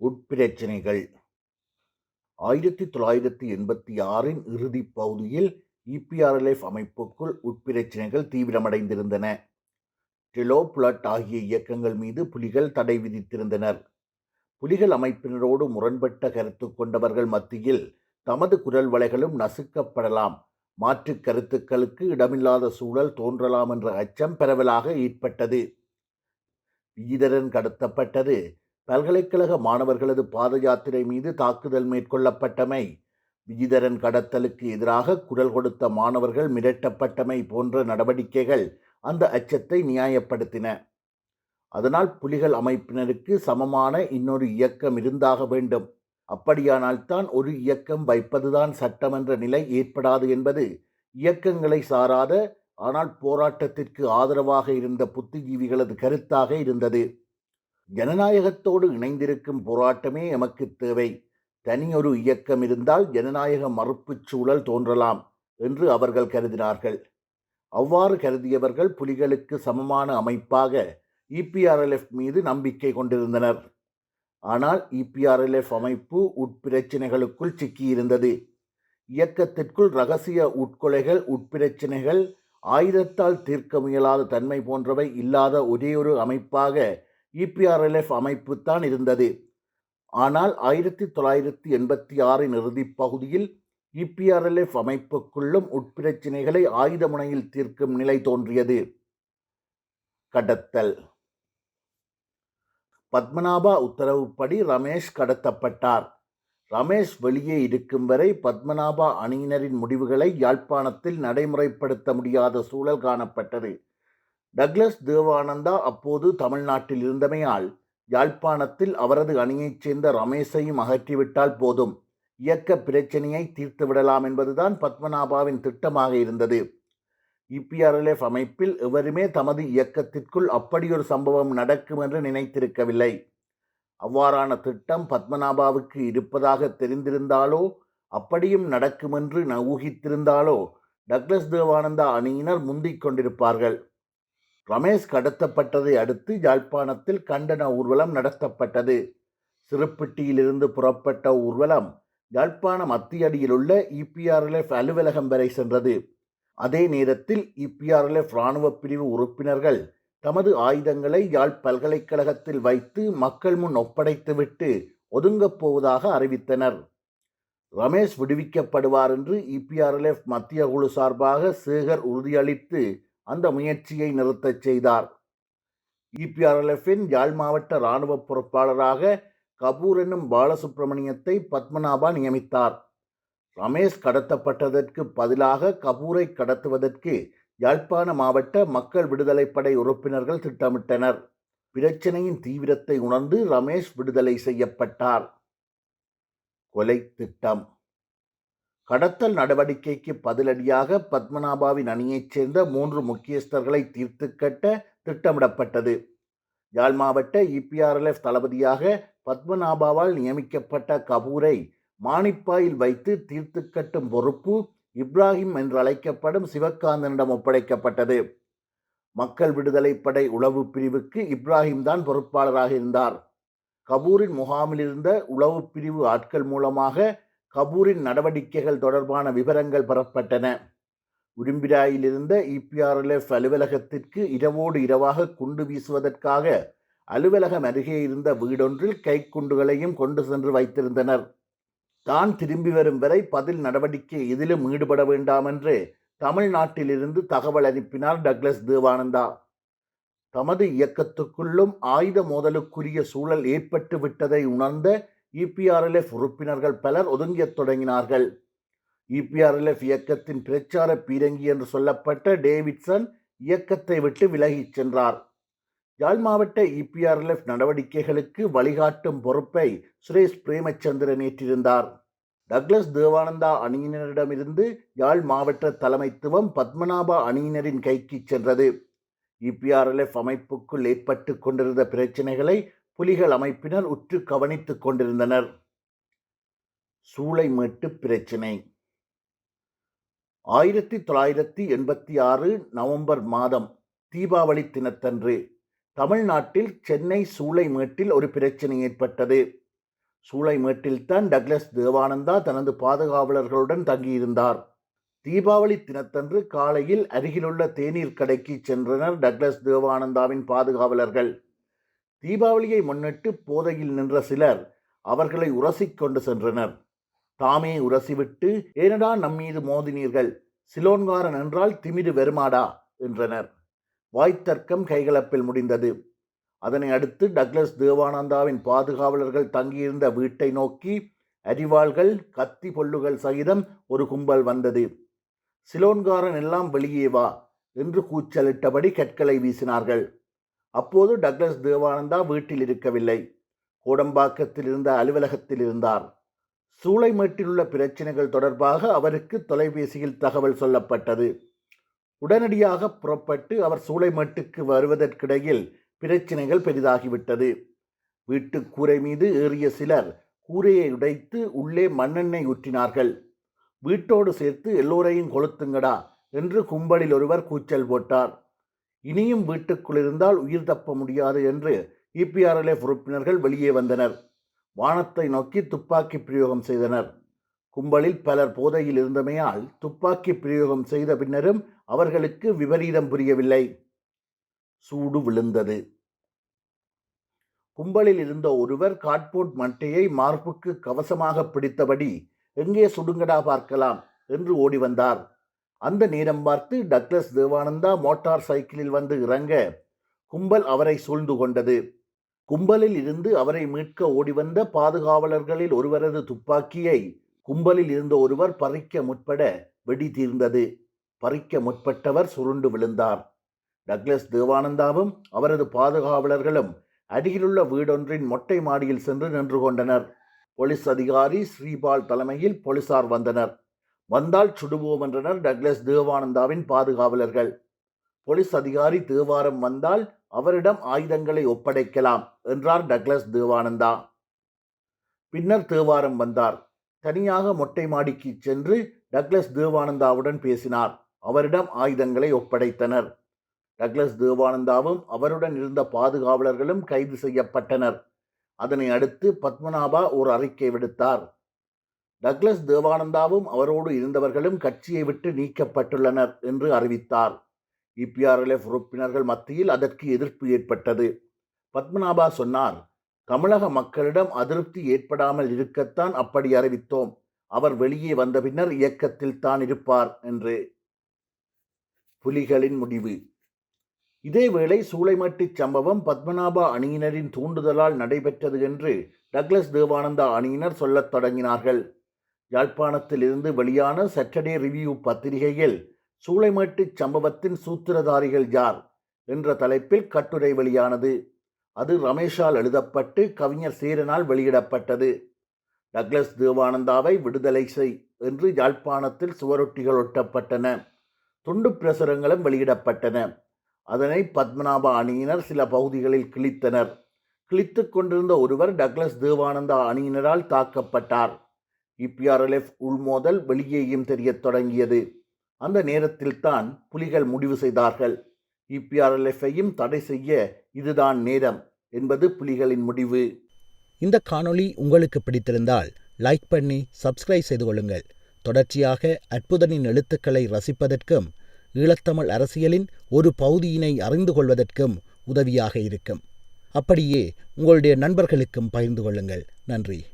உட்பிரச்சினைகள். ஆயிரத்தி தொள்ளாயிரத்தி எண்பத்தி ஆறின் இறுதி பகுதியில் இபிஆர்எல்எஃப் அமைப்புக்குள் உட்பிரச்சினைகள் தீவிரமடைந்திருந்தன. டெலோ புலட் ஆகிய இயக்கங்கள் மீது புலிகள் தடை விதித்திருந்தனர். புலிகள் அமைப்பினரோடு முரண்பட்ட கருத்து கொண்டவர்கள் மத்தியில் தமது குரல் வலைகளும் நசுக்கப்படலாம். மாற்று கருத்துக்களுக்கு இடமில்லாத சூழல் தோன்றலாம் என்ற அச்சம் பரவலாக ஏற்பட்டது. ஈதரன் கடத்தப்பட்டது. பல்கலைக்கழக மாணவர்களது பாத யாத்திரை மீது தாக்குதல் மேற்கொள்ளப்பட்டமை விஜிதரன் கடத்தலுக்கு எதிராக குரல் கொடுத்த மாணவர்கள் மிரட்டப்பட்டமை போன்ற நடவடிக்கைகள் அந்த அச்சத்தை நியாயப்படுத்தின. அதனால் புலிகள் அமைப்பினருக்கு சமமான இன்னொரு இயக்கம் இருந்தாக வேண்டும். அப்படியானால்தான் ஒரு இயக்கம் வைப்பதுதான் சட்டமன்ற நிலை ஏற்படாது என்பது இயக்கங்களை சாராத ஆனால் போராட்டத்திற்கு ஆதரவாக இருந்த புத்திஜீவிகளது கருத்தாக இருந்தது. ஜனநாயகத்தோடு இணைந்திருக்கும் போராட்டமே எமக்கு தேவை. தனியொரு இயக்கம் இருந்தால் ஜனநாயக மறுப்புச் சூழல் தோன்றலாம் என்று அவர்கள் கருதினார்கள். அவ்வாறு கருதியவர்கள் புலிகளுக்கு சமமான அமைப்பாக இபிஆர்எல்எஃப் மீது நம்பிக்கை கொண்டிருந்தனர். ஆனால் இபிஆர்எல்எஃப் அமைப்பு உட்பிரச்சினைகளுக்குள் சிக்கியிருந்தது. இயக்கத்திற்குள் ரகசிய உட்கொலைகள் உட்பிரச்சினைகள் ஆயுதத்தால் தீர்க்க முயலாத தன்மை போன்றவை இல்லாத ஒரே ஒரு அமைப்பாக இபிஆர்எல்எஃப் அமைப்பு தான் இருந்தது. ஆனால் ஆயிரத்தி தொள்ளாயிரத்தி எண்பத்தி ஆறின் இறுதிப் பகுதியில் இபிஆர்எல்எஃப் அமைப்புக்குள்ளும் உட்பிரச்சினைகளை ஆயுத முனையில் தீர்க்கும் நிலை தோன்றியது. கடத்தல். பத்மநாபா உத்தரவுப்படி ரமேஷ் கடத்தப்பட்டார். ரமேஷ் வெளியே இருக்கும் வரை பத்மநாபா அணியினரின் முடிவுகளை யாழ்ப்பாணத்தில் நடைமுறைப்படுத்த முடியாத சூழல் காணப்பட்டது. டக்ளஸ் தேவானந்தா அப்போது தமிழ்நாட்டில் இருந்தமையால் யாழ்ப்பாணத்தில் அவரது அணியைச் சேர்ந்த ரமேஷையும் அகற்றிவிட்டால் போதும். இயக்க பிரச்சனையை தீர்த்து விடலாம் என்பதுதான் பத்மநாபாவின் திட்டமாக இருந்தது. இபிஆர்எல்எஃப் அமைப்பில் எவருமே தமது இயக்கத்திற்குள் அப்படியொரு சம்பவம் நடக்கும் என்று நினைத்திருக்கவில்லை. அவ்வாறான திட்டம் பத்மநாபாவுக்கு இருப்பதாக தெரிந்திருந்தாலோ அப்படியும் நடக்குமென்று ஊகித்திருந்தாலோ டக்ளஸ் தேவானந்தா அணியினர் முந்திக் கொண்டிருப்பார்கள். ரமேஷ் கடத்தப்பட்டதை அடுத்து யாழ்ப்பாணத்தில் கண்டன ஊர்வலம் நடத்தப்பட்டது. சிறுப்பிட்டியிலிருந்து புறப்பட்ட ஊர்வலம் யாழ்ப்பாண மத்தியடியில் உள்ள இபிஆர்எல்எஃப் அலுவலகம் வரை சென்றது. அதே நேரத்தில் இபிஆர்எல்எஃப் இராணுவ பிரிவு உறுப்பினர்கள் தமது ஆயுதங்களை யாழ் பல்கலைக்கழகத்தில் வைத்து மக்கள் முன் ஒப்படைத்துவிட்டு ஒதுங்கப் போவதாக அறிவித்தனர். ரமேஷ் விடுவிக்கப்படுவார் என்று இபிஆர்எல்எஃப் மத்திய குழு சார்பாக சேகர் உறுதியளித்து அந்த முயற்சியை நிறுத்தச் செய்தார். இபிஆர்எல்எஃப்பின் யாழ் மாவட்ட இராணுவ பொறுப்பாளராக கபூர் என்னும் பாலசுப்பிரமணியத்தை பத்மநாபா நியமித்தார். ரமேஷ் கடத்தப்பட்டதற்கு பதிலாக கபூரை கடத்துவதற்கு யாழ்ப்பாண மாவட்ட மக்கள் விடுதலைப்படை உறுப்பினர்கள் திட்டமிட்டனர். பிரச்சனையின் தீவிரத்தை உணர்ந்து ரமேஷ் விடுதலை செய்யப்பட்டார். கொலை திட்டம். கடத்தல் நடவடிக்கைக்கு பதிலடியாக பத்மநாபாவின் அணியைச் சேர்ந்த மூன்று முக்கியஸ்தர்களை தீர்த்து கட்ட திட்டமிடப்பட்டது. யாழ் மாவட்ட இபிஆர்எல்எஃப் தளபதியாக பத்மநாபாவால் நியமிக்கப்பட்ட கபூரை மானிப்பாயில் வைத்து தீர்த்து கட்டும் பொறுப்பு இப்ராஹிம் என்று அழைக்கப்படும் சிவகாந்தனிடம் ஒப்படைக்கப்பட்டது. மக்கள் விடுதலை படை உளவு பிரிவுக்கு இப்ராஹிம் தான் பொறுப்பாளராக இருந்தார். கபூரின் முகாமில் இருந்த உளவு பிரிவு ஆட்கள் மூலமாக கபூரின் நடவடிக்கைகள் தொடர்பான விவரங்கள் பெறப்பட்டன. உரும்பிராயிலிருந்த இபிஆர்எல்எஃப் அலுவலகத்திற்கு இரவோடு இரவாக குண்டு வீசுவதற்காக அலுவலகம் அருகே இருந்த வீடொன்றில் கைக்குண்டுகளையும் கொண்டு சென்று வைத்திருந்தனர். தான் திரும்பி வரும் வரை பதில் நடவடிக்கை எதிலும் ஈடுபட வேண்டாம் என்று தமிழ்நாட்டிலிருந்து தகவல் அனுப்பினார் டக்ளஸ் தேவானந்தா. தமது இயக்கத்துக்குள்ளும் ஆயுத மோதலுக்குரிய சூழல் ஏற்பட்டு விட்டதை உணர்ந்த இபிஆர்எல்எஃப் உறுப்பினர்கள் பலர் ஒதுங்கியத் தொடங்கினார்கள். இபிஆர்எல்எஃப் இயக்கத்தின் பிரச்சார பீரங்கி என்று சொல்லப்பட்ட டேவிட்சன் இயக்கத்தை விட்டு விலகிச் சென்றார். யாழ் மாவட்ட இபிஆர்எல்எஃப் நடவடிக்கைகளுக்கு வழிகாட்டும் பொறுப்பை சுரேஷ் பிரேமச்சந்திரன் ஏற்றிருந்தார். டக்ளஸ் தேவானந்தா அணியினரிடமிருந்து யாழ் மாவட்ட தலைமைத்துவம் பத்மநாபா அணியினரின் கைக்கு சென்றது. இபிஆர்எல்எஃப் அமைப்புக்குள் ஏற்பட்டு கொண்டிருந்த பிரச்சினைகளை புலிகள் அமைப்பினர் உற்று கவனித்துக் கொண்டிருந்தனர். சூளைமேட்டு பிரச்சினை. ஆயிரத்தி தொள்ளாயிரத்தி எண்பத்தி ஆறு நவம்பர் மாதம் தீபாவளி தினத்தன்று தமிழ்நாட்டில் சென்னை சூளைமேட்டில் ஒரு பிரச்சனை ஏற்பட்டது. சூளைமேட்டில்தான் டக்ளஸ் தேவானந்தா தனது பாதுகாவலர்களுடன் தங்கியிருந்தார். தீபாவளி தினத்தன்று காலையில் அருகிலுள்ள தேநீர் கடைக்கு சென்றனர் டக்ளஸ் தேவானந்தாவின் பாதுகாவலர்கள். தீபாவளியை முன்னிட்டு போதையில் நின்ற சிலர் அவர்களை உரசிக் கொண்டு சென்றனர். தாமே உரசிவிட்டு ஏனடா நம்மீது மோதினீர்கள் சிலோன்காரன் என்றால் திமிரு வெறுமாடா என்றனர். வாய்த்தர்க்கம் கைகலப்பில் முடிந்தது. அதனை அடுத்து டக்ளஸ் தேவானந்தாவின் பாதுகாவலர்கள் தங்கியிருந்த வீட்டை நோக்கி அரிவாள்கள் கத்தி பொல்லுகள் சகிதம் ஒரு கும்பல் வந்தது. சிலோன்காரன் எல்லாம் வெளியே வா என்று கூச்சலிட்டபடி கற்களை வீசினார்கள். அப்போது டக்ளஸ் தேவானந்தா வீட்டில் இருக்கவில்லை கோடம்பாக்கத்தில் இருந்த அலுவலகத்தில் இருந்தார் சூளைமேட்டிலுள்ள பிரச்சனைகள் தொடர்பாக அவருக்கு தொலைபேசியில் தகவல் சொல்லப்பட்டது. உடனடியாக புறப்பட்டு அவர் சூளைமேட்டுக்கு வருவதற்கிடையில் பிரச்சனைகள் பெரிதாகிவிட்டது. வீட்டு கூரை மீது ஏறிய சிலர் கூரையை உடைத்து உள்ளே மண்ணெண்ணெய் ஊற்றினார்கள். வீட்டோடு சேர்த்து எல்லோரையும் கொளுத்துங்கடா என்று கும்பலில் ஒருவர் கூச்சல் போட்டார். இனியும் வீட்டுக்குள் இருந்தால் உயிர் தப்ப முடியாது என்று இபிஆர்எல்எஃப் உறுப்பினர்கள் வெளியே வந்தனர். வானத்தை நோக்கி துப்பாக்கி பிரயோகம் செய்தனர். கும்பலில் பலர் போதையில் இருந்தமையால் துப்பாக்கி பிரயோகம் செய்த பின்னரும் அவர்களுக்கு விபரீதம் புரியவில்லை. சூடு விழுந்தது. கும்பலில் இருந்த ஒருவர் காட்போர்ட் மட்டையை மார்புக்கு கவசமாக பிடித்தபடி எங்கே சுடுங்கடா பார்க்கலாம் என்று ஓடி வந்தார். அந்த நேரம் பார்த்து டக்ளஸ் தேவானந்தா மோட்டார் சைக்கிளில் வந்து இறங்க கும்பல் அவரை சூழ்ந்து கொண்டது. கும்பலில் இருந்து அவரை மீட்க ஓடிவந்த பாதுகாவலர்களில் ஒருவரது துப்பாக்கியை கும்பலில் இருந்த ஒருவர் பறிக்க முற்பட வெடி தீர்ந்தது. பறிக்க முற்பட்டவர் சுருண்டு விழுந்தார். டக்ளஸ் தேவானந்தாவும் அவரது பாதுகாவலர்களும் அருகிலுள்ள வீடொன்றின் மொட்டை மாடியில் சென்று நின்று கொண்டனர். போலீஸ் அதிகாரி ஸ்ரீபால் தலைமையில் போலீசார் வந்தனர். வந்தால் சுடுவோம் என்றனர் டக்ளஸ் தேவானந்தாவின் பாதுகாவலர்கள். போலீஸ் அதிகாரி தேவாரம் வந்தால் அவரிடம் ஆயுதங்களை ஒப்படைக்கலாம் என்றார் டக்ளஸ் தேவானந்தா. பின்னர் தேவாரம் வந்தார். தனியாக மொட்டை மாடிக்கு சென்று டக்ளஸ் தேவானந்தாவுடன் பேசினார். அவரிடம் ஆயுதங்களை ஒப்படைத்தனர். டக்ளஸ் தேவானந்தாவும் அவருடன் இருந்த பாதுகாவலர்களும் கைது செய்யப்பட்டனர். அதனை அடுத்து பத்மநாபா ஒரு அறிக்கை விடுத்தார். டக்ளஸ் தேவானந்தாவும் அவரோடு இருந்தவர்களும் கட்சியை விட்டு நீக்கப்பட்டுள்ளனர் என்று அறிவித்தார். இபிஆர்எல்எஃப் உறுப்பினர்கள் மத்தியில் அதற்கு எதிர்ப்பு ஏற்பட்டது. பத்மநாபா சொன்னார் தமிழக மக்களிடம் அதிருப்தி ஏற்படாமல் இருக்கத்தான் அப்படி அறிவித்தோம். அவர் வெளியே வந்த பின்னர் இயக்கத்தில் தான் இருப்பார் என்று. புலிகளின் முடிவு. இதேவேளை சூளைமட்டி சம்பவம் பத்மநாபா அணியினரின் தூண்டுதலால் நடைபெற்றது என்று டக்ளஸ் தேவானந்தா அணியினர் சொல்லத் தொடங்கினார்கள். யாழ்ப்பாணத்தில் இருந்து வெளியான சட்டர்டே ரிவ்யூ பத்திரிகையில் சூளைமேட்டு சம்பவத்தின் சூத்திரதாரிகள் யார்? என்ற தலைப்பில் கட்டுரை வெளியானது. அது ரமேஷால் எழுதப்பட்டு கவிஞர் சீரனால் வெளியிடப்பட்டது. டக்ளஸ் தேவானந்தாவை விடுதலை செய் என்று யாழ்ப்பாணத்தில் சுவரொட்டிகள் ஒட்டப்பட்டன. துண்டு பிரசுரங்களும் வெளியிடப்பட்டன. அதனை பத்மநாப அணியினர் சில பகுதிகளில் கிழித்தனர். கிழித்து கொண்டிருந்த ஒருவர் டக்ளஸ் தேவானந்தா அணியினரால் தாக்கப்பட்டார். இபிஆர்எல்எஃப் உள்மோதல் வெளியேயும் தெரியத் தொடங்கியது. அந்த நேரத்தில்தான் புலிகள் முடிவு செய்தார்கள். இபிஆர்எல்எஃப்ஐயும் தடை செய்ய இதுதான் நேரம் என்பது புலிகளின் முடிவு. இந்த காணொளி உங்களுக்கு பிடித்திருந்தால் லைக் பண்ணி சப்ஸ்கிரைப் செய்து கொள்ளுங்கள். தொடர்ச்சியாக அற்புதனின் எழுத்துக்களை ரசிப்பதற்கும் ஈழத்தமிழ் அரசியலின் ஒரு பகுதியினை அறிந்து கொள்வதற்கும் உதவியாக இருக்கும். அப்படியே உங்களுடைய நண்பர்களுக்கும் பகிர்ந்து கொள்ளுங்கள். நன்றி.